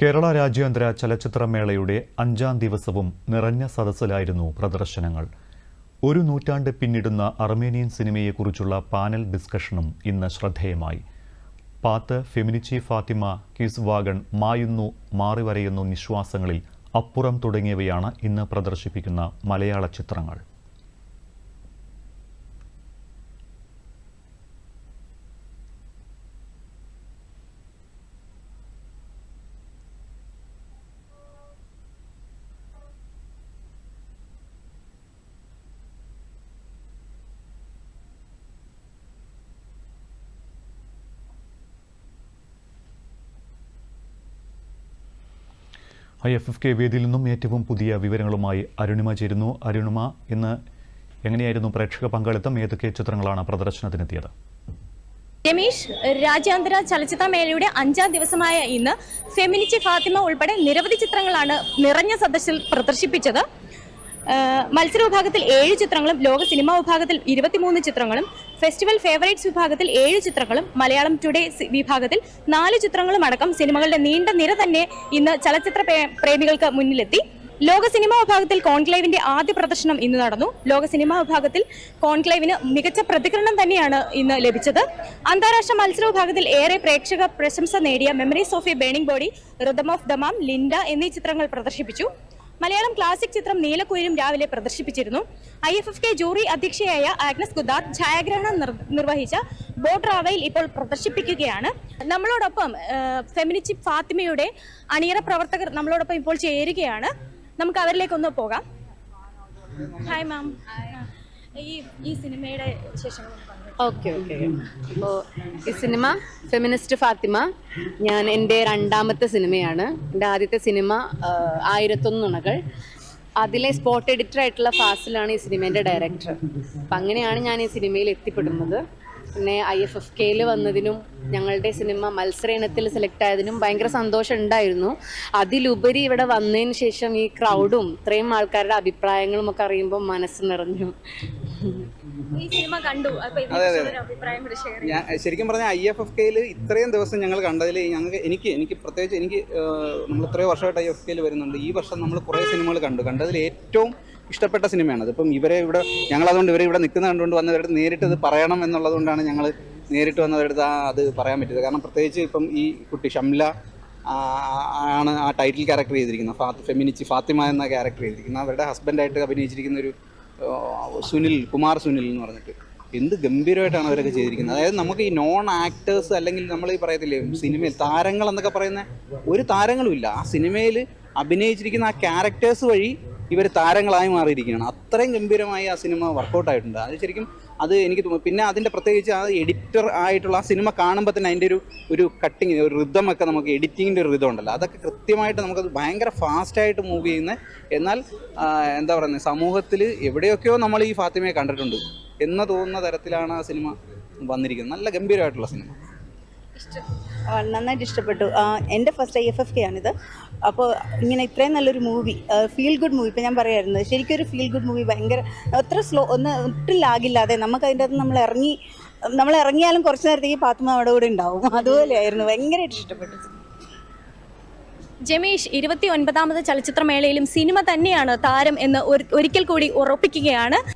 കേരള രാജ്യാന്തര ചലച്ചിത്രമേളയുടെ അഞ്ചാം ദിവസവും നിറഞ്ഞ സദസ്സിലായിരുന്നു പ്രദർശനങ്ങൾ. ഒരു നൂറ്റാണ്ട് പിന്നിടുന്ന അർമേനിയൻ സിനിമയെക്കുറിച്ചുള്ള പാനൽ ഡിസ്കഷനും ഇന്ന് ശ്രദ്ധേയമായി. Path Feminichi Fathima Kiss Wagon മായുന്നു മാറിവരയുന്നു നിശ്വാസങ്ങളിൽ അപ്പുറം തുടങ്ങിയവയാണ് ഇന്ന് പ്രദർശിപ്പിക്കുന്ന മലയാള ചിത്രങ്ങൾ. ഐ എഫ് എഫ് കെ വേദിയിൽ നിന്നും ഏറ്റവും പുതിയ വിവരങ്ങളുമായി അരുണിമ ചേരുന്നു. അരുണിമ ഇന്ന് എങ്ങനെയായിരുന്നു പ്രേക്ഷക പങ്കാളിത്തം? ഏതൊക്കെ ചിത്രങ്ങളാണ് പ്രദർശനത്തിനെത്തിയത്? രമേശ് രാജ്യാന്തര ചലച്ചിത്ര മേളയുടെ അഞ്ചാം ദിവസമായ ഇന്ന് ഫെമിനിച്ചി ഫാത്തിമ ഉൾപ്പെടെ നിരവധി ചിത്രങ്ങളാണ് നിറഞ്ഞ സദസ്സിൽ പ്രദർശിപ്പിച്ചത്. മത്സര വിഭാഗത്തിൽ ഏഴ് ചിത്രങ്ങളും ലോക സിനിമാ വിഭാഗത്തിൽ ഇരുപത്തിമൂന്ന് ചിത്രങ്ങളും ഫെസ്റ്റിവൽ ഫേവറേറ്റ്സ് വിഭാഗത്തിൽ ഏഴ് ചിത്രങ്ങളും മലയാളം ടുഡേ വിഭാഗത്തിൽ നാല് ചിത്രങ്ങളും അടക്കം സിനിമകളുടെ നീണ്ട നിര തന്നെ ഇന്ന് ചലച്ചിത്ര പ്രേമികൾക്ക് മുന്നിലെത്തി. ലോക സിനിമാ വിഭാഗത്തിൽ കോൺക്ലേവിന്റെ ആദ്യ പ്രദർശനം ഇന്ന് നടന്നു. ലോക സിനിമാ വിഭാഗത്തിൽ കോൺക്ലേവിന് മികച്ച പ്രതികരണം തന്നെയാണ് ഇന്ന് ലഭിച്ചത്. അന്താരാഷ്ട്ര മത്സര വിഭാഗത്തിൽ ഏറെ പ്രേക്ഷക പ്രശംസ നേടിയ memories of a burning body rhythm of Dammam Linda എന്നീ ചിത്രങ്ങൾ പ്രദർശിപ്പിച്ചു. മലയാളം ക്ലാസിക് ചിത്രം നീലക്കുയിലും രാവിലെ പ്രദർശിപ്പിച്ചിരുന്നു. I F F K jury അധ്യക്ഷയായ Agnes Godard ഛായാഗ്രഹണം നിർവഹിച്ച ബോട്ട് റാവയിൽ ഇപ്പോൾ പ്രദർശിപ്പിക്കുകയാണ്. നമ്മളോടൊപ്പം ഫെമിനിച്ചി ഫാത്തിമയുടെ അണിയറ പ്രവർത്തകർ നമ്മളോടൊപ്പം ഇപ്പോൾ ചേരുകയാണ്. നമുക്ക് അവരിലേക്കൊന്ന് പോകാം. ഹായ് മാം ഈ ഈ സിനിമയുടെ. Okay okay. അപ്പോൾ ഈ സിനിമ ഫെമിനിസ്റ്റ് ഫാത്തിമ ഞാൻ എന്റെ രണ്ടാമത്തെ സിനിമയാണ്. എന്റെ ആദ്യത്തെ സിനിമ ആയിരത്തൊന്നുണകൾ ആയിരത്തൊന്ന് നുണകൾ. അതിലെ സ്പോട്ട് എഡിറ്റർ ആയിട്ടുള്ള ഫാസിലാണ് ഈ സിനിമേന്റെ ഡയറക്ടർ അപ്പം അങ്ങനെയാണ് ഞാൻ ഈ സിനിമയിൽ എത്തിപ്പെടുന്നത്. പിന്നെ ഐ എഫ് എഫ് കെയിൽ വന്നതിനും ഞങ്ങളുടെ സിനിമ മത്സര ഇനത്തിൽ സെലക്ട് ആയതിനും ഭയങ്കര സന്തോഷം ഉണ്ടായിരുന്നു. അതിലുപരി ഇവിടെ വന്നതിന് ശേഷം ഈ ക്രൗഡും ഇത്രയും ആൾക്കാരുടെ അഭിപ്രായങ്ങളും ഒക്കെ അറിയുമ്പോൾ മനസ്സ് നിറഞ്ഞു. ഈ സിനിമ കണ്ടു. അപ്പൊ ഇതിനെക്കുറിച്ചുള്ള അഭിപ്രായം കൂടി ഷെയർ ശരിക്കും പറഞ്ഞാൽ ഐ എഫ് എഫ് കെയിൽ ഇത്രയും ദിവസം ഞങ്ങൾ കണ്ടതിൽ ഞങ്ങൾക്ക് എനിക്ക് എനിക്ക് പ്രത്യേകിച്ച് എനിക്ക് നമ്മൾ ഇത്രയും വർഷമായിട്ട് ഐ എഫ് കെയിൽ വരുന്നുണ്ട്. ഈ വർഷം നമ്മൾ കുറേ സിനിമകൾ കണ്ടു. കണ്ടതിൽ ഏറ്റവും ഇഷ്ടപ്പെട്ട സിനിമയാണ്. അതിപ്പം ഇവരെ ഇവിടെ ഞങ്ങൾ അതുകൊണ്ട് ഇവരെ ഇവിടെ നിൽക്കുന്ന കണ്ടുകൊണ്ട് വന്നവരുടെ നേരിട്ട് അത് പറയണം എന്നുള്ളതുകൊണ്ടാണ് ഞങ്ങൾ നേരിട്ട് വന്നവരുടെ അത് പറയാൻ പറ്റിയത്. കാരണം പ്രത്യേകിച്ച് ഇപ്പം ഈ കുട്ടി ഷംല ആണ് ആ ടൈറ്റിൽ ക്യാരക്ടർ ചെയ്തിരിക്കുന്നത്. ഫാത്തി ഫെമിനിച്ച് ഫാത്തിമ എന്ന ക്യാരക്ടർ ചെയ്തിരിക്കുന്നത്. അവരുടെ ഹസ്ബൻഡായിട്ട് അഭിനയിച്ചിരിക്കുന്ന ഒരു സുനിൽ കുമാർ സുനിൽ എന്ന് പറഞ്ഞിട്ട്. എന്ത് ഗംഭീരമായിട്ടാണ് അവരൊക്കെ ചെയ്തിരിക്കുന്നത്. അതായത് നമുക്ക് ഈ നോൺ ആക്ടേഴ്സ് അല്ലെങ്കിൽ നമ്മൾ ഈ പറയത്തില്ലേ സിനിമയിൽ താരങ്ങൾ എന്നൊക്കെ പറയുന്ന ഒരു താരങ്ങളും ഇല്ല. ആ സിനിമയിൽ അഭിനയിച്ചിരിക്കുന്ന ആ ക്യാരക്ടേഴ്സ് വഴി ഇവർ താരങ്ങളായി മാറിയിരിക്കുകയാണ്. അത്രയും ഗംഭീരമായി ആ സിനിമ വർക്കൗട്ട് ആയിട്ടുണ്ട്. അത് ശരിക്കും അത് എനിക്ക് തോന്നുന്നു. പിന്നെ അതിന്റെ പ്രത്യേകിച്ച് ആ എഡിറ്റർ ആയിട്ടുള്ള ആ സിനിമ കാണുമ്പോൾ തന്നെ അതിന്റെ ഒരു ഒരു കട്ടിങ് ഒരു റിതമൊക്കെ നമുക്ക് എഡിറ്റിങ്ങിന്റെ ഒരു റിതം ഉണ്ടല്ലോ. അതൊക്കെ കൃത്യമായിട്ട് നമുക്കത് ഭയങ്കര ഫാസ്റ്റായിട്ട് മൂവ് ചെയ്യുന്ന എന്നാൽ എന്താ പറയുന്നത് സമൂഹത്തിൽ എവിടെയൊക്കെയോ നമ്മൾ ഈ ഫാത്തിമയെ കണ്ടിട്ടുണ്ട് എന്ന് തോന്നുന്ന തരത്തിലാണ് ആ സിനിമ വന്നിരിക്കുന്നത്. നല്ല ഗംഭീരമായിട്ടുള്ള സിനിമ. നന്നായിട്ട് ഇഷ്ടപ്പെട്ടു. എന്റെ first I F F K ആണിത്. അപ്പോൾ ഇങ്ങനെ ഇത്രയും നല്ലൊരു മൂവി ഫീൽ ഗുഡ് മൂവി ഇപ്പോൾ ഞാൻ പറയായിരുന്നു ശരിക്കും ഒരു ഫീൽ ഗുഡ് മൂവി ഭയങ്കര അത്ര സ്ലോ ഒന്ന് ഒട്ടും ലാഗില്ലാതെ നമുക്ക് അതിന്റെ അകത്ത് നമ്മൾ ഇറങ്ങി നമ്മൾ ഇറങ്ങിയാലും കുറച്ച് നേരത്തേക്ക് പാത്തുമ്മ അവിടെ കൂടെ ഉണ്ടാവും. അതുപോലെയായിരുന്നു. ഭയങ്കരമായിട്ട് ഇഷ്ടപ്പെട്ടു. ജമീഷ് ഇരുപത്തി ഒൻപതാമത് ചലച്ചിത്രമേളയിലും സിനിമ തന്നെയാണ് താരം എന്ന് ഒരു- ഒരിക്കൽ കൂടി ഉറപ്പിക്കുകയാണ്.